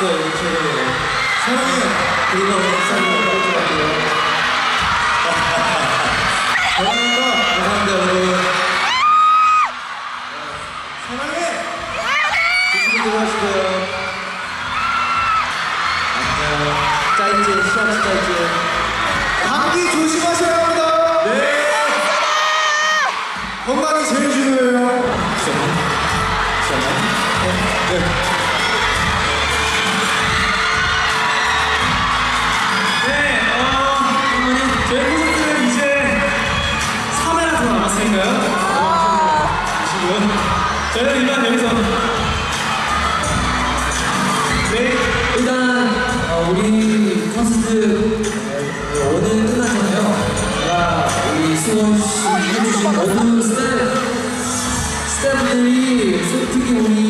사랑해. 그리고 사랑해. 감사합니다. 감사합니다, 여러분. 사랑해. 조심히 들어가시고요. 안녕. 짜이지, 시합 짜이지. 감기 조심하셔야 합니다. 네. 건강이 제일 중요해요. 네, 계신가요? 계시고요. 저희는 일단 여기서 네 일단 어, 우리 콘서트 네, 오늘 끝났잖아요 제가 우리 수원 씨 해주신 모든 스텝 스태프들이 솔직히 우리